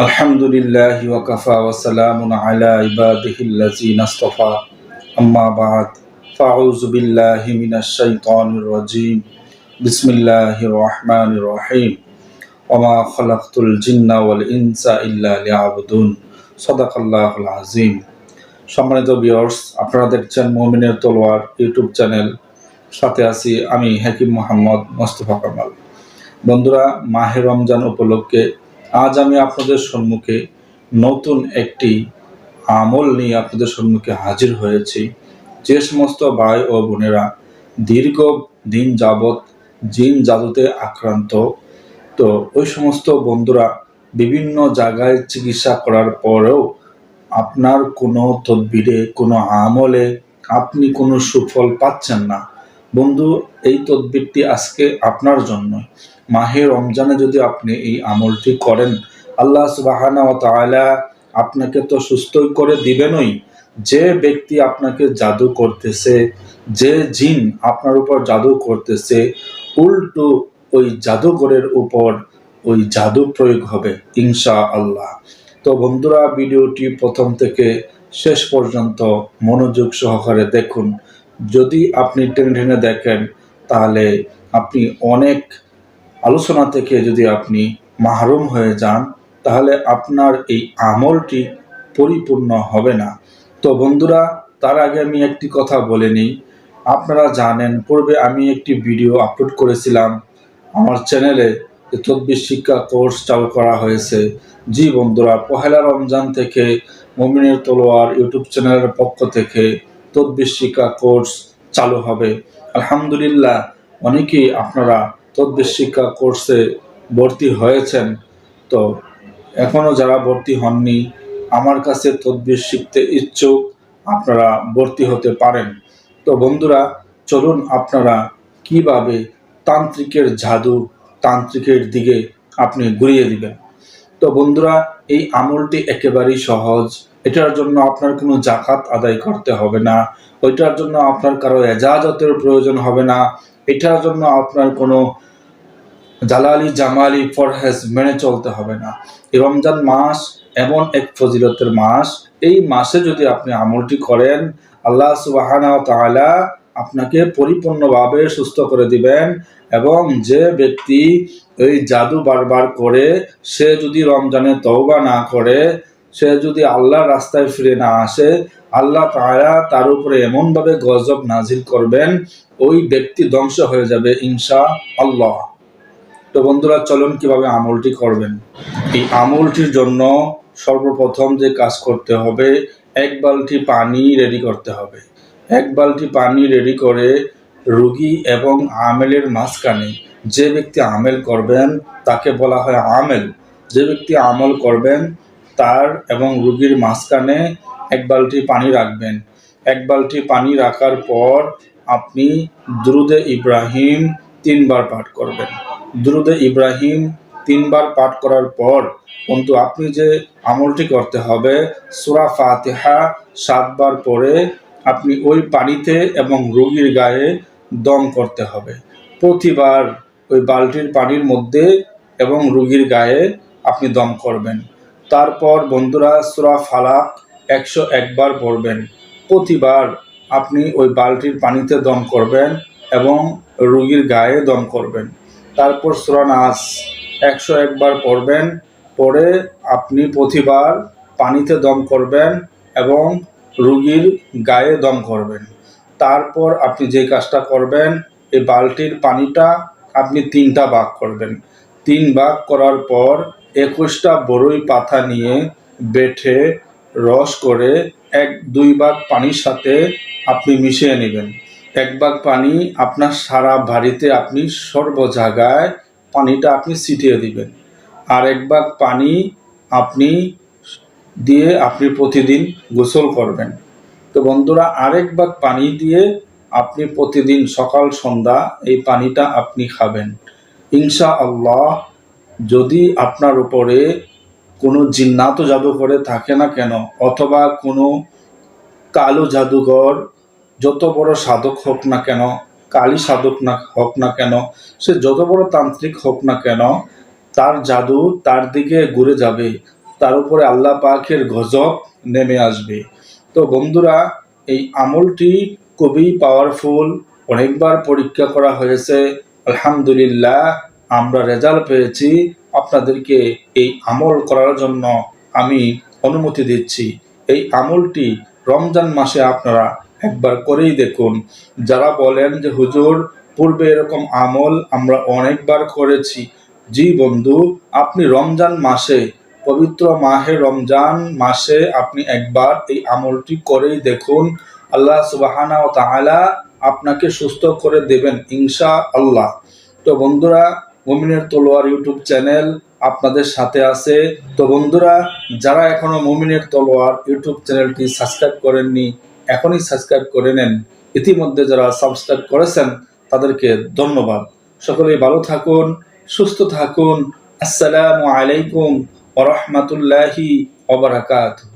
الحمد لله وكفى وسلام على عباده الذين اصطفى أما بعد فأعوذ بالله من الشيطان الرجيم بسم الله الرحمن الرحيم وما خلقت الجن والإنس إلا ليعبدون صدق الله العظيم সম্মানিত ভিউয়ার্স আপনারা দেখছেন মুমিনের তলোয়ার ইউটিউব চ্যানেল সাথে আছি আমি হাকিম মোহাম্মদ মোস্তফা কামাল বন্ধুরা মাহে রমজান উপলক্ষে আজ আমি আপনাদের সম্মুখে নতুন একটি আমল নিয়ে আপনাদের সম্মুখে হাজির হয়েছি। যে সমস্ত ভাই ও বোনেরা দীর্ঘ দিন যাবৎ জিন জাদুতে আক্রান্ত, তো ওই সমস্ত বন্ধুরা বিভিন্ন জায়গায় চিকিৎসা করার পরেও আপনার কোনো তদবিরে, কোনো আমলে আপনি কোনো সুফল পাচ্ছেন না। বন্ধু, এই তদবিরটি আজকে আপনার জন্য মাহে রমজানে যদি আপনি এই আমলটি করেন, আল্লাহ সুবাহানা ও তাআলা আপনাকে তো সুস্থই করে দিবেনই। যে ব্যক্তি আপনাকে জাদু করতেছে, যে জিন আপনার উপর জাদু করতেছে, উল্টো ওই জাদুঘরের উপর ওই জাদু প্রয়োগ হবে ইনশা আল্লাহ তো বন্ধুরা, ভিডিওটি প্রথম থেকে শেষ পর্যন্ত মনোযোগ সহকারে দেখুন। যদি আপনি টেনে টেনে দেখেন, তাহলে আপনি অনেক আলোচনা থেকে যদি আপনি মাহরুম হয়ে যান, তাহলে আপনার এই আমলটি পরিপূর্ণ হবে না। তো বন্ধুরা, তার আগে আমি একটি কথা বলে নিই। আপনারা জানেন, পূর্বে আমি একটি ভিডিও আপলোড করেছিলাম। আমার চ্যানেলে তদ্বির শিক্ষা কোর্স চালু করা হয়েছে। জি বন্ধুরা, পহেলা রমজান থেকে মমিনের তলোয়ার ইউটিউব চ্যানেলের পক্ষ থেকে তদ্বির শিক্ষা কোর্স চালু হবে। আলহামদুলিল্লাহ, অনেকেই আপনারা তদ্বির শিক্ষা কোর্সে ভর্তি হয়েছেন, তো এখনও যারা ভর্তি হননি, আমার কাছে তদ্বির শিখতে ইচ্ছুক, আপনারা ভর্তি হতে পারেন। তো বন্ধুরা, চলুন আপনারা কীভাবে তান্ত্রিকের জাদু, তান্ত্রিকের দিকে আপনি ঘুরিয়ে দিবেন। তো বন্ধুরা, এই আমলটি একেবারেই সহজ। এটার জন্য আপনার কোনো জাকাত আদায় করতে হবে না। ওইটার জন্য আপনার কারও এজাজতের প্রয়োজন হবে না। এটার জন্য আপনার কোনো জালালি জামালি ফরহেজ মেনে চলতে হবে না। রমজান মাস এমন এক ফজিলতের মাস। এই মাসে যদি আপনি আমলটি করেন, আল্লাহ সুবাহানা তাআলা আপনাকে পরিপূর্ণভাবে সুস্থ করে দিবেন এবং যে ব্যক্তি এই জাদু বারবার করে, সে যদি রমজানে তওবা না করে সে যদি আল্লাহর রাস্তায় ফিরে না আসে, আল্লাহ তাআলা তার উপরে এমনভাবে গজব নাজিল করবেন, ওই ব্যক্তি ধ্বংস হয়ে যাবে ইনশা আল্লাহ তো বন্ধুরা, চলুন কীভাবে আমলটি করবেন। এই আমলটির জন্য সর্বপ্রথম যে কাজ করতে হবে, এক বালতি পানি রেডি করতে হবে। এক বালতি পানি রেডি করে রুগী এবং আমেলের মাঝখানে যে ব্যক্তি আমেল করবেন, তাকে বলা হয় আমেল। যে ব্যক্তি আমল করবেন তার এবং রুগীর মাঝখানে এক বালতি পানি রাখবেন। এক বালতি পানি রাখার পর আপনি দ্রুদে ইব্রাহিম তিনবার পাঠ করবেন। দ্রুদে ইব্রাহিম তিনবার পাঠ করার পর কিন্তু আপনি যে আমলটি করতে হবে, সুরা ফাতিহা সাতবার পরে আপনি ওই পানিতে এবং রোগীর গায়ে দম করতে হবে। প্রতিবার ওই বালতির পানির মধ্যে এবং রুগীর গায়ে আপনি দম করবেন। তারপর বন্ধুরা সুরা ফালাক একশো একবার পড়বেন। প্রতিবার আপনি ওই বালতির পানিতে দম করবেন এবং রুগীর গায়ে দম করবেন। তারপর সুরা নাস একশো একবার পড়বেন পরে আপনি প্রতিবার পানিতে দম করবেন এবং রুগীর গায়ে দম করবেন। তারপর আপনি যে কাজটা করবেন, এই বালতির পানিটা আপনি তিনটা ভাগ করবেন। তিন ভাগ করার পর একুশটা বড়ই পাতা নিয়ে বেঠে রস করে এক দুই ভাগ পানির সাথে আপনি মিশিয়ে নেবেন। এক ভাগ পানি আপনার সারা বাড়িতে আপনি সর্ব জায়গায় পানিটা আপনি ছিটিয়ে দিবেন। আর এক ভাগ পানি আপনি দিয়ে আপনি প্রতিদিন গোসল করবেন। তো বন্ধুরা, আরেক ভাগ পানি দিয়ে আপনি প্রতিদিন সকাল, সন্ধ্যা এই পানিটা আপনি খাবেন। ইনশা আল্লাহ যদি আপনার উপরে কোনো জিন্নাত জাদু করে থাকে না কেন, অথবা কোনো কালো জাদুঘর যত বড় সাধক হোক না কেন, কালী সাধক না হোক না কেন, সে যত বড় তান্ত্রিক হোক না কেন, তার জাদু তার দিকে ঘুরে যাবে। তার উপরে আল্লাহ পাকের গজব নেমে আসবে। তো বন্ধুরা, এই আমলটি খুবই পাওয়ারফুল অনেকবার পরীক্ষা করা হয়েছে। আলহামদুলিল্লাহ আমরা রেজাল্ট পেয়েছি, আপনাদেরকে এই আমল করার জন্য আমি অনুমতি দিচ্ছি। এই আমলটি রমজান মাসে আপনারা একবার করেই দেখুন। যারা বলেন যে, হুজুর, পূর্বে এরকম আমল আমরা অনেকবার করেছি। জি বন্ধু, আপনি রমজান মাসে, পবিত্র মাহে রমজান মাসে আপনি একবার এই আমলটি করেই দেখুন। আল্লাহ সুবাহানা ও তাআলা আপনাকে সুস্থ করে দেবেন ইনশা আল্লাহ তো বন্ধুরা মুমিনের তলোয়ার ইউটিউব চ্যানেল আপনাদের সাথে আছে। তো বন্ধুরা, যারা এখনও মুমিনের তলোয়ার ইউটিউব চ্যানেলটি সাবস্ক্রাইব করেননি, এখনই সাবস্ক্রাইব করে নেন। ইতিমধ্যে যারা সাবস্ক্রাইব করেছেন, তাদেরকে ধন্যবাদ। সকলেই ভালো থাকুন, সুস্থ থাকুন। আসসালামু আলাইকুম ওরহমতুল্লাহি ওবরাকাতুহ